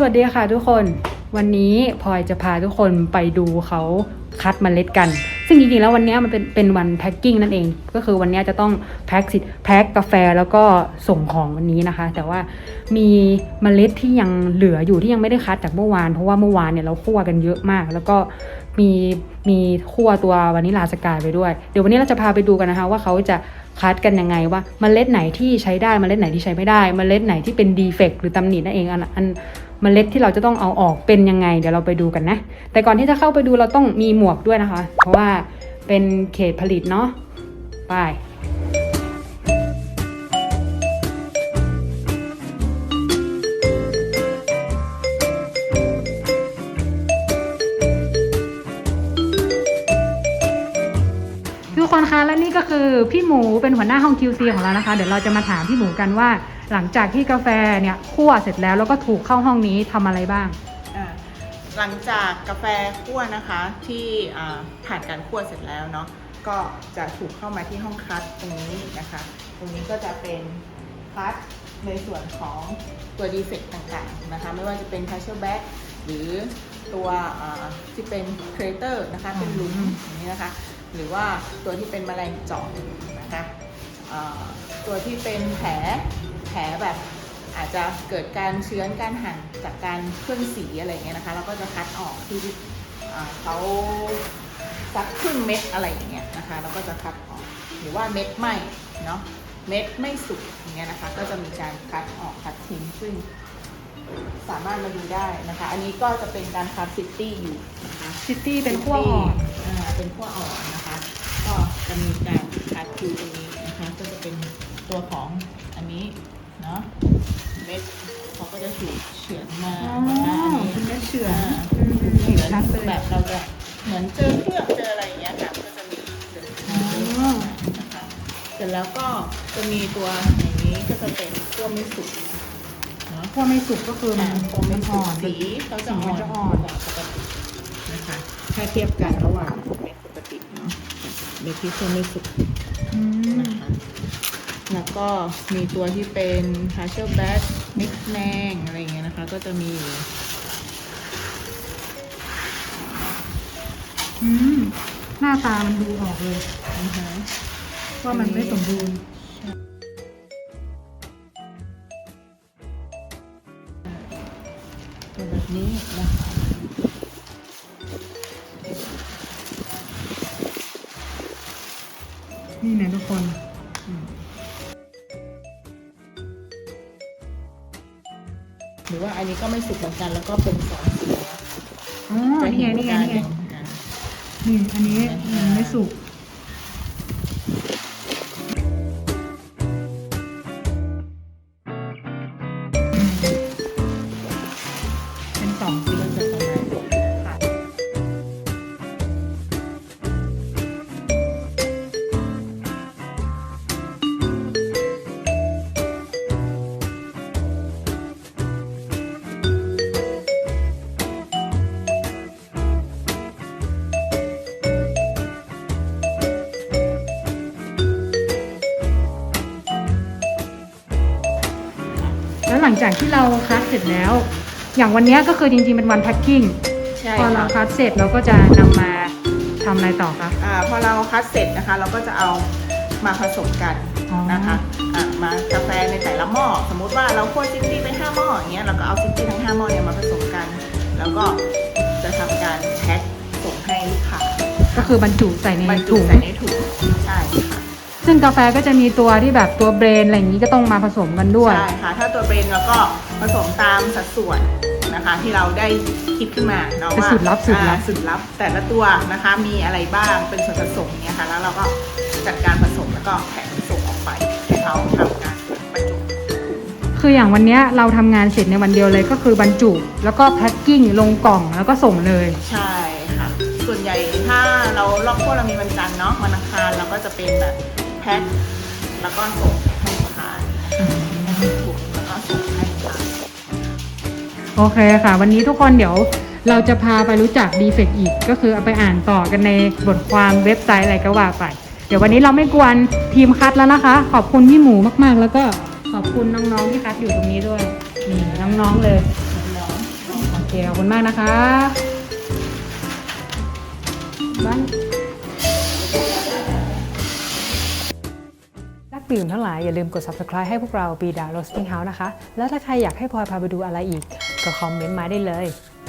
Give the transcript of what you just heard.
สวัสดีค่ะทุกคน วันนี้พลอยจะพาทุกคนไปดูเขาคัดเมล็ดกัน ซึ่งจริงๆแล้ววันนี้มันเป็นเป็นวันแพ็คกิ้งนั่นเอง ก็คือวันนี้จะต้องแพ็คสิแพ็คกาแฟแล้วก็ส่งของวันนี้นะคะ แต่ว่ามีเมล็ดที่ยังเหลืออยู่ที่ยังไม่ได้คัดจากเมื่อวาน เพราะว่าเมื่อวานเนี่ยเราคั่วกันเยอะมาก แล้วก็มีมีคั่วตัววานิลลาสกายไปด้วย เดี๋ยววันนี้เราจะพาไปดูกันนะคะ ว่าเขาจะคัดกันยังไงว่าเมล็ดไหนที่ใช้ได้เมล็ดไหนที่ใช้ไม่ได้เมล็ดไหนที่เป็นดีเฟกหรือตำหนินั่นเองอันอัน เมล็ดที่เราจะต้องเอาออกเป็นยังไง เดี๋ยวเราไปดูกันนะ แต่ก่อนที่จะเข้าไปดูเราต้องมีหมวกด้วยนะคะ เพราะว่าเป็นเขตผลิตเนาะไปทุกคนคะและนี่ก็คือพี่หมูเป็นหัวหน้าห้อง QC ของเรานะคะ เดี๋ยวเราจะมาถามพี่หมูกันว่า หลังจากที่กาแฟเนี่ยคั่วเสร็จแล้วแล้วก็ถูกเข้าห้องนี้ทำอะไรบ้าง อ่าหลังจากกาแฟคั่วนะคะที่อ่าผ่านการคั่วเสร็จแล้วเนาะก็จะถูกเข้ามาที่ห้องคัดตรงนี้นะคะ ตรงนี้ก็จะเป็นคัดในส่วนของตัวดีเฟกต่างๆนะคะไม่ว่าจะเป็น p a s s i o n back หรือตัวอ่าที่เป็น crater นะคะเป็นหลุมอืมอย่างนี้นะคะ หรือว่าตัวที่เป็นแมลงเจาะนะคะอ่าตัวที่เป็นแผล แผลแบบอาจจะเกิดการเชื้อนการหั่นจากการเคลื่อนสีอะไรอย่างเงี้ยนะคะ เราก็จะคัดออกที่อ่าเขาสักครึ่งเม็ดอะไรอย่างเงี้ยนะคะ เราก็จะคัดออกหรือว่าเม็ดไหมเนาะเม็ดไม่สุกอย่างเงี้ยนะคะ ก็จะมีการคัดออกคัดทิ้งซึ่งสามารถมาดูได้นะคะ อันนี้ก็จะเป็นการคัดซิตี้อยู่นะคะซิตี้เป็นขั้วอ่อนอ่าเป็นขั้วอ่อนนะคะ ก็จะมีการคัดคิวตรงนี้นะคะ ก็จะเป็นตัวของอันนี้เนาะเม็ดเขาก็จะถูกเฉือนมาอ๋อนะคะอันนี้เป็นเม็ดเฉือนอ่าอืมถูกเฉือนเห็นชัดเลยแบบเราจะเหมือนเจอเครื่องเจออะไรอย่างเงี้ยค่ะก็จะมีเฉือนอ๋อนะคะเสร็จแล้วก็จะมีตัวอย่างนี้ก็จะเป็นขั้วไม่สุกเนาะขั้วไม่สุกก็คือมันขั้วมัไม่นสุอ่อกนสีเขาจะสีอ่มัอนนจะอ่อนกว่าปกตินะคะถ้าเทียบกันระหว่างเม็ดปกติเนาะกับเม็ดที่ขั้วไม่สุกอืมนะคะ แล้วก็มีตัวที่เป็น partial batch mix แมงอะไรอย่างเงี้ยนะคะ ก็จะมีอยู่อืมหน้าตามันดูออกเลยนะคะว่ามันไม่สมบูรณ์เป็นแบบนี้นะคะนี่นะทุกคน หรือว่าอันนี้ก็ไม่สุกเหมือนกัน แล้วก็เป็นสองสีอ๋อนี่ไงนี่ไงนี่ไง อ่านี่ อันนี้มันไม่สุก เป็นสองสีก็จะประ ล้วหลังจากที่เราคัดเสร็จแล้ว อย่างวันเนี้ยก็คือจริงๆเป็นวันแพ็คกิ้งใช่พอเราค่ะคัดเสร็จเราก็จะนำมาทำอะไรต่อคะ อ่าพอเราคัดเสร็จนะคะ เราก็จะเอามาผสมกันอ๋อนะคะอ่ามากาแฟในแต่ละหม้อสมมุติว่าเราคั่วซิตี้ไป5หม้ออย่างเงี้ยเราก็เอาซิตี้ทั้ง5หม้อเนี่ยมาผสมกัน แล้วก็จะทำการแพ็คส่งให้ลูกค้าก็คือบรรจุใส่ในบรรจุถุงใส่ในถุงใช่ค่ะ ซึ่งกาแฟก็จะมีตัวที่แบบตัวเบรนอะไรอย่างนี้ก็ต้องมาผสมกันด้วย ใช่ค่ะ ถ้าตัวเบรนเราก็ผสมตามสัดส่วนนะคะที่เราได้คิดขึ้นมาเนาะเป็นว่าสูตรลับสูตรลับอ่าสูตรลับ แต่ละตัวนะคะมีอะไรบ้างเป็นส่วนผสมเนี่ยค่ะแล้วเราก็จัดการผสมแล้วก็แพ็คส่งออกไปให้เขาทำการบรรจุคืออย่างวันเนี้ยเราทำงานเสร็จในวันเดียวเลยก็คือบรรจุ แล้วก็แพ็คกิ้งลงกล่องแล้วก็ส่งเลย ใช่ค่ะ ส่วนใหญ่ถ้าเรารอบพวกเรามีวันจันทร์เนาะวันอังคารเราก็จะเป็นแบบ แพ็คแล้วก็ส่งให้ลูกค้าถูกแล้วก็ส่งให้ลูกค้าโอเคค่ะ วันนี้ทุกคนเดี๋ยวเราจะพาไปรู้จักดีเฟกอีก ก็คือเอาไปอ่านต่อกันในบทความเว็บไซต์อะไรก็ว่าไป เดี๋ยววันนี้เราไม่กวนทีมคัดแล้วนะคะ ขอบคุณพี่หมูมากๆ แล้วก็ขอบคุณน้องๆที่คัดอยู่ตรงนี้ด้วยนี่น้องๆเลยน้อเคขอบคุณมากนะคะบ้ ดื่มทั้งหลายอย่าลืมกด subscribe ให้พวกเราปีดา Roasting House นะคะ แล้วถ้าใครอยากให้พลอยพาไปดูอะไรอีก ก็คอมเมนต์มาได้เลย